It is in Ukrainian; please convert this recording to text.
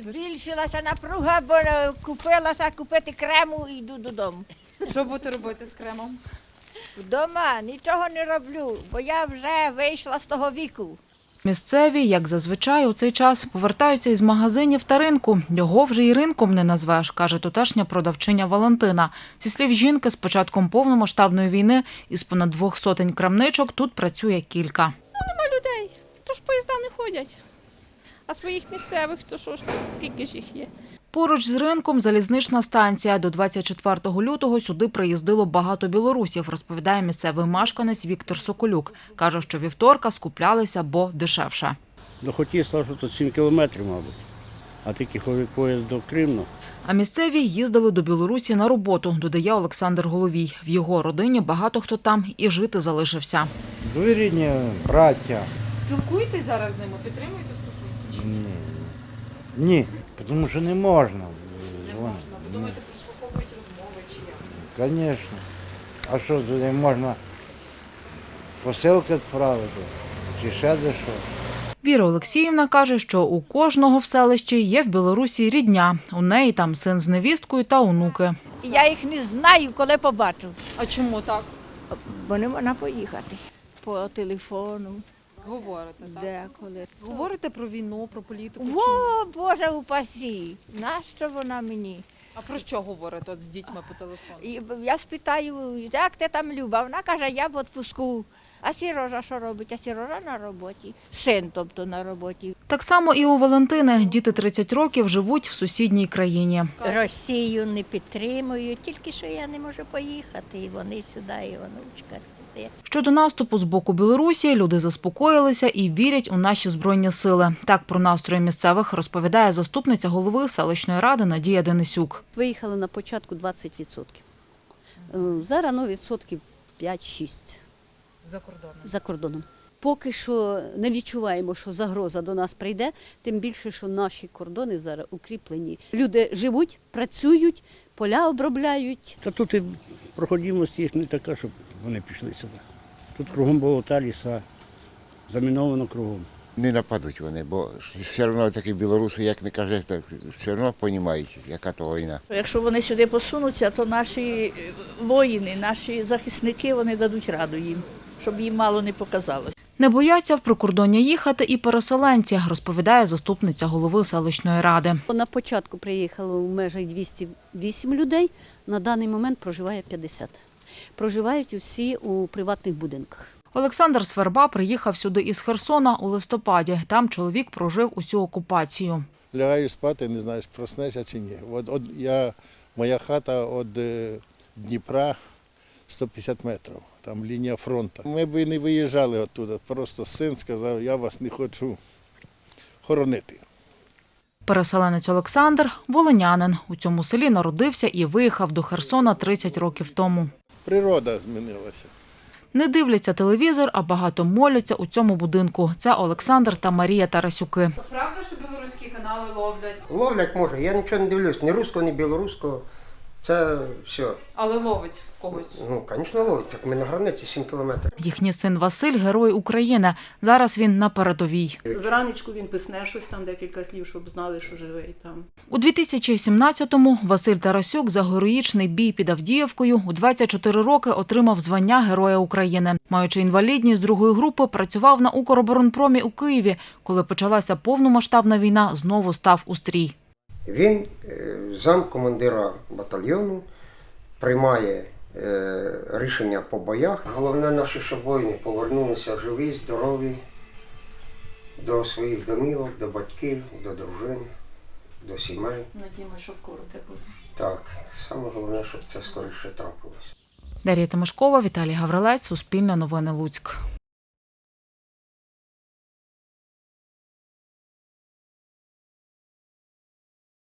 Збільшилася напруга, бо е, купилася купити крему і йду додому. Що будете робити з кремом? Вдома нічого не роблю, бо я вже вийшла з того віку. Місцеві, як зазвичай, у цей час повертаються із магазинів та ринку. Його вже і ринком не назвеш, каже тутешня продавчиня Валентина. Зі слів жінки, з початком повномасштабної війни із понад двох сотень крамничок тут працює кілька. Нема людей. То ж поїзда не ходять. А своїх місцевих, то що ж, скільки ж їх є? Поруч з ринком залізнична станція. До 24 лютого сюди приїздило багато білорусів, розповідає місцевий мешканець Віктор Соколюк. Каже, що вівторка скуплялися, бо дешевше. До Хотіслава, що тут 7 кілометрів, мабуть. А тільки ходить поїзд до Кримну. А місцеві їздили до Білорусі на роботу, додає Олександр Головій. В його родині багато хто там і жити залишився. Двоюрідні браття. Спілкуєтесь зараз з ними, підтримуєте стосунки? Ні. Ні, тому що не можна. Не можна. Ви думаєте, прослуховують розмови чи як? Звісно. А що туди можна посилки відправити? Чи ще де що? Віра Олексіївна каже, що у кожного в селищі є в Білорусі рідня. У неї там син з невісткою та онуки. Я їх не знаю, коли побачу, А чому так? бо не можна поїхати. По телефону, Говорите, так? деколи. Говорите про війну, про політику? чи ні? Во, Боже упасі, нащо вона мені? А про що говорите от з дітьми по телефону? І я спитаю, як ти там Люба? Вона каже, я в відпуску. А Сірожа що робить? А Сірожа на роботі. Син, тобто на роботі. Так само і у Валентини. Діти 30 років живуть в сусідній країні. Росію не підтримую, тільки що я не можу поїхати, і вони сюди, і онучка сюди. Щодо наступу з боку Білорусі, люди заспокоїлися і вірять у наші збройні сили. Так про настрої місцевих розповідає заступниця голови селищної ради Надія Денисюк. Виїхали на початку 20%. Е, Зараз ну, відсотків 5-6 За кордоном. за кордоном. Поки що не відчуваємо, що загроза до нас прийде, тим більше, що наші кордони зараз укріплені. Люди живуть, працюють, поля обробляють. Та тут і проходимость їх не така, щоб вони пішли сюди. Тут кругом болота, ліса, заміновано кругом. Не нападуть вони, бо все одно такі білоруси, як не каже, так все одно розуміють, яка то війна. Якщо вони сюди посунуться, то наші воїни, наші захисники вони дадуть раду їм, щоб їм мало не показалось. Не бояться в прикордоння їхати і переселенці, розповідає заступниця голови селищної ради. На початку приїхало в межах 208 людей, на даний момент проживає 50. Проживають усі у приватних будинках. Олександр Сверба приїхав сюди із Херсона у листопаді. Там чоловік прожив усю окупацію. Лягаєш спати, не знаєш, проснешся чи ні. От, от я, моя хата від е, Дніпра 150 метрів, там лінія фронту. Ми б і не виїжджали оттуда. Просто син сказав, я вас не хочу хоронити. Переселенець Олександр – волинянин. У цьому селі народився і виїхав до Херсона 30 років тому. Природа змінилася. Не дивляться телевізор, а багато моляться у цьому будинку. Це Олександр та Марія Тарасюки. Правда, що білоруські канали ловлять? Ловлять може, я нічого не дивлюсь, ні руського, ні білоруського. Це все. Але ловить когось. Ну, звісно, ловить. Так ми на границі 7 кілометрів. Їхній син Василь – герой України. Зараз він на передовій. Зранечку він писне щось там, декілька слів, щоб знали, що живий там. У 2017-му Василь Тарасюк за героїчний бій під Авдіївкою у 24 роки отримав звання Героя України. Маючи інвалідність другої групи, працював на Укроборонпромі у Києві. Коли почалася повномасштабна війна, знову став у стрій. Він е, замкомандира батальйону, приймає е, рішення по боях. Головне наше, щоб воїни повернулися живі, здорові до своїх домівок, до батьків, до дружин, до сімей. Надіємо, що скоро те буде. Так, саме головне, щоб це скоріше трапилося. Дар'я Тимошкова, Віталій Гаврилець, Суспільне новини Луцьк.